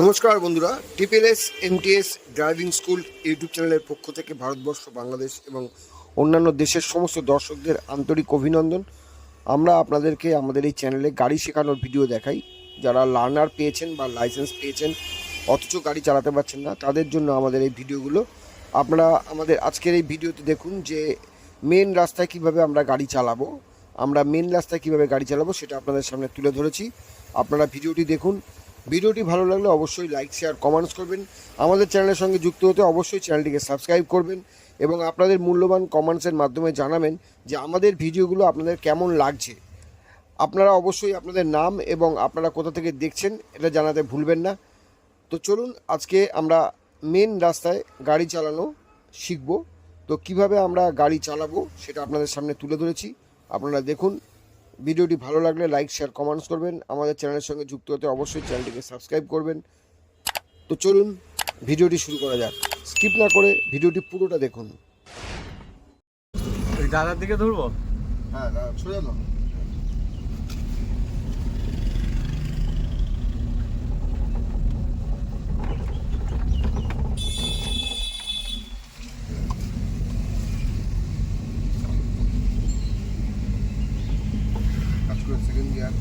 নমস্কার বন্ধুরা, TPLS MTS driving school YouTube চ্যানেলের পক্ষ থেকে ভারতবর্ষ, বাংলাদেশ এবং অন্যান্য দেশের সমস্ত দর্শকদের আন্তরিক অভিনন্দন। আমরা আপনাদেরকে আমাদের এই চ্যানেলে গাড়ি শেখানোর ভিডিও দেখাই। যারা লার্নার পেয়েছেন বা লাইসেন্স পেয়েছেন, অথচ গাড়ি চালাতে পারছেন না, তাদের জন্য আমাদের এই ভিডিওগুলো। আপনারা আমাদের আজকের এই ভিডিওতে দেখুন যে মেন রাস্তায় কীভাবে আমরা গাড়ি চালাবো, আমরা মেন রাস্তায় কীভাবে গাড়ি চালাবো সেটা আপনাদের সামনে তুলে ধরেছি। আপনারা ভিডিওটি দেখুন ভিডিওটি ভালো লাগলে অবশ্যই লাইক শেয়ার কমেন্টস করবেন। আমাদের চ্যানেলের সঙ্গে যুক্ত হতে অবশ্যই চ্যানেলটিকে সাবস্ক্রাইব করবেন এবং আপনাদের মূল্যবান কমেন্টসের মাধ্যমে জানাবেন যে আমাদের ভিডিওগুলো আপনাদের কেমন লাগছে। আপনারা অবশ্যই আপনাদের নাম এবং আপনারা কোথা থেকে দেখছেন এটা জানাতে ভুলবেন না। তো চলুন, আজকে আমরা মেন রাস্তায় গাড়ি চালানো শিখব। তো কীভাবে আমরা গাড়ি চালাবো সেটা আপনাদের সামনে তুলে ধরেছি। আপনারা দেখুন ভিডিওটি ভালো লাগলে লাইক শেয়ার কমেন্টস করবেন। আমাদের চ্যানেলের সঙ্গে যুক্ত হতে অবশ্যই চ্যানেলটিকে সাবস্ক্রাইব করবেন। তো চলুন ভিডিওটি শুরু করা যাক। স্কিপ না করে ভিডিওটি পুরোটা দেখুন। দাদার দিকে ধরবো? হ্যাঁ সোজা তো কাজ করে সেকেন্ড গিয়ার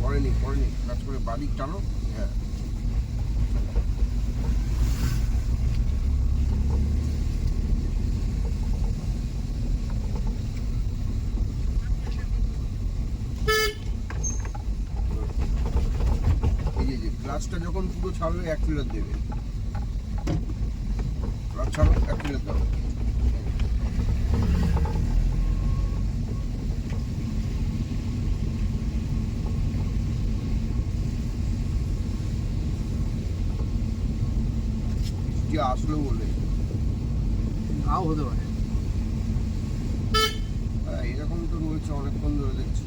পড়েনি পড়েনি কাজ করে বাদিক টানো হ্যাঁ যে যখন পুরো ছাড়বে, এক অ্যাক্সিলার দেবে। ক্লাচ ছাড়ো অ্যাক্সিলার দাও। বৃষ্টি আসলো বলে। নাও হতে পারে। হ্যাঁ, এরকম তো রয়েছে অনেকক্ষণ ধরে দেখছি।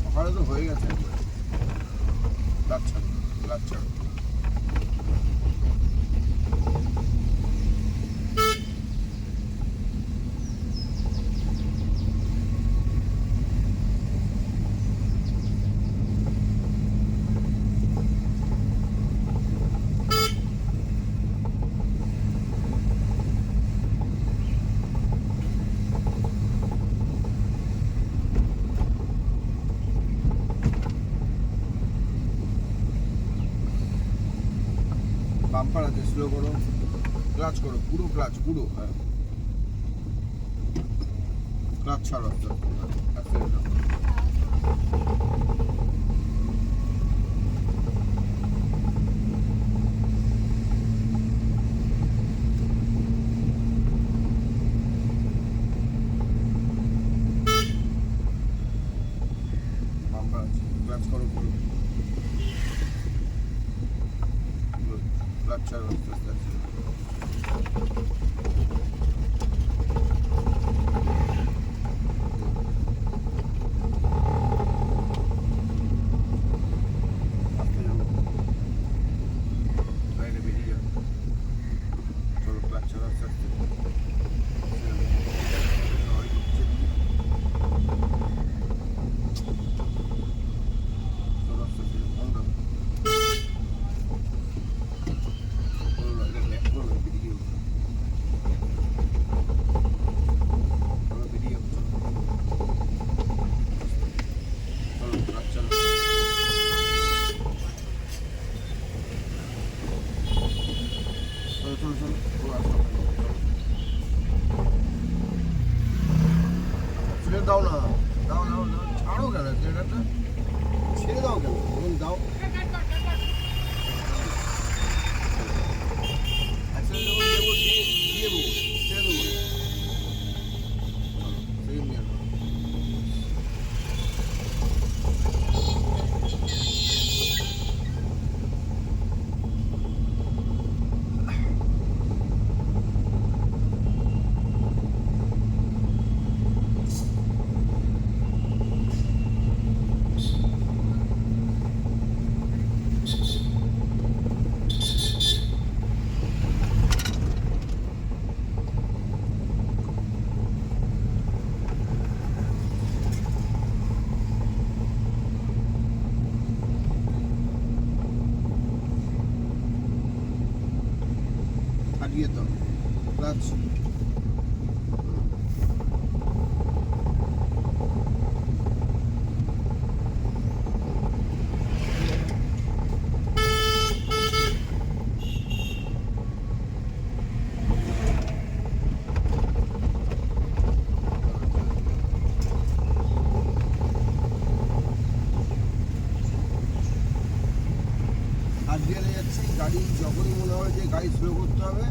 সকালে তো হয়ে গেছে। একবার লাট বাম্পার আছে স্লো করো। ক্লাচ করো পুরো ক্লাচ পুরো হ্যাঁ। ক্লাচ ছাড়ো আস্তে দাও না দাও দাও দাও ছাড়ো কেন? দাও কেন? দাও। যেতে হবে ক্লাচ দিয়ে গাড়ি যখনই মনে হয় যে গাড়ি স্লো করতে হবে